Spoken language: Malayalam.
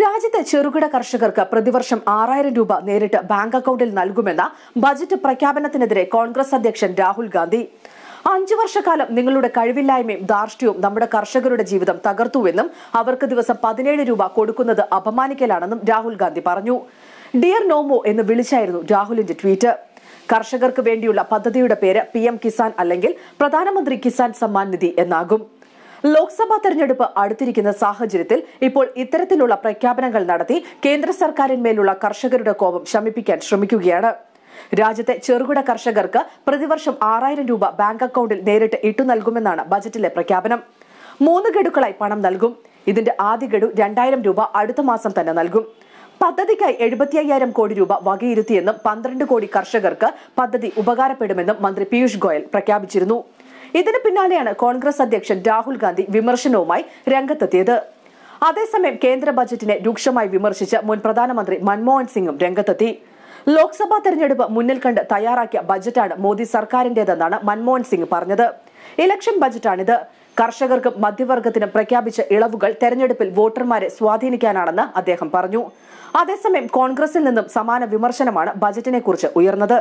രാജ്യത്തെ ചെറുകിട കർഷകർക്ക് പ്രതിവർഷം ആറായിരം രൂപ നേരിട്ട് ബാങ്ക് അക്കൗണ്ടിൽ നൽകുമെന്ന ബജറ്റ് പ്രഖ്യാപനത്തിനെതിരെ കോൺഗ്രസ് അധ്യക്ഷൻ രാഹുൽ ഗാന്ധി. അഞ്ചു വർഷക്കാലം നിങ്ങളുടെ കഴിവില്ലായ്മയും ധാർഷ്ട്യവും നമ്മുടെ കർഷകരുടെ ജീവിതം തകർത്തുവെന്നും അവർക്ക് ദിവസം പതിനേഴ് രൂപ കൊടുക്കുന്നത് അപമാനിക്കലാണെന്നും രാഹുൽ ഗാന്ധി പറഞ്ഞു. ഡിയർ നോമോ എന്ന് വിളിച്ചായിരുന്നു രാഹുലിന്റെ ട്വീറ്റ്. കർഷകർക്ക് വേണ്ടിയുള്ള പദ്ധതിയുടെ പേര് പി കിസാൻ അല്ലെങ്കിൽ പ്രധാനമന്ത്രി കിസാൻ സമ്മാൻ നിധി എന്നാകും. ലോക്സഭാ തെരഞ്ഞെടുപ്പ് അടുത്തിരിക്കുന്ന സാഹചര്യത്തിൽ ഇപ്പോൾ ഇത്തരത്തിലുള്ള പ്രഖ്യാപനങ്ങൾ നടത്തി കേന്ദ്ര സർക്കാരിന്മേലുള്ള കർഷകരുടെ കോപം ശമിപ്പിക്കാൻ ശ്രമിക്കുകയാണ്. രാജ്യത്തെ ചെറുകിട കർഷകർക്ക് പ്രതിവർഷം ആറായിരം രൂപ ബാങ്ക് അക്കൌണ്ടിൽ നേരിട്ട് ഇട്ടു നൽകുമെന്നാണ് ബജറ്റിലെ പ്രഖ്യാപനം. മൂന്ന് ഗഡുക്കളായി പണം നൽകും. ഇതിന്റെ ആദ്യ ഗഡു രണ്ടായിരം രൂപ അടുത്ത മാസം തന്നെ നൽകും. പദ്ധതിക്കായി എഴുപത്തി അയ്യായിരം കോടി രൂപ വകയിരുത്തിയെന്നും പന്ത്രണ്ട് കോടി കർഷകർക്ക് പദ്ധതി ഉപകാരപ്പെടുമെന്നും മന്ത്രി പീയൂഷ് ഗോയൽ പ്രഖ്യാപിച്ചിരുന്നു. ഇതിന് പിന്നാലെയാണ് കോൺഗ്രസ് അധ്യക്ഷൻ രാഹുൽ ഗാന്ധി വിമർശനവുമായി രംഗത്തെത്തിയത്. അതേസമയം കേന്ദ്ര ബജറ്റിനെ രൂക്ഷമായി വിമർശിച്ച് മുൻ പ്രധാനമന്ത്രി മൻമോഹൻ സിംഗും രംഗത്തെത്തി. ലോക്സഭാ തെരഞ്ഞെടുപ്പ് മുന്നിൽ കണ്ട് തയ്യാറാക്കിയ ബജറ്റാണ് മോദി സർക്കാരിന്റേതെന്നാണ് മൻമോഹൻ സിംഗ് പറഞ്ഞത്. ഇലക്ഷൻ ബജറ്റാണിത്. കർഷകർക്കും മധ്യവർഗത്തിനും പ്രഖ്യാപിച്ച ഇളവുകൾ തെരഞ്ഞെടുപ്പിൽ വോട്ടർമാരെ സ്വാധീനിക്കാനാണെന്ന് അദ്ദേഹം പറഞ്ഞു. അതേസമയം കോൺഗ്രസിൽ നിന്നും സമാന വിമർശനമാണ് ബജറ്റിനെ കുറിച്ച് ഉയർന്നത്.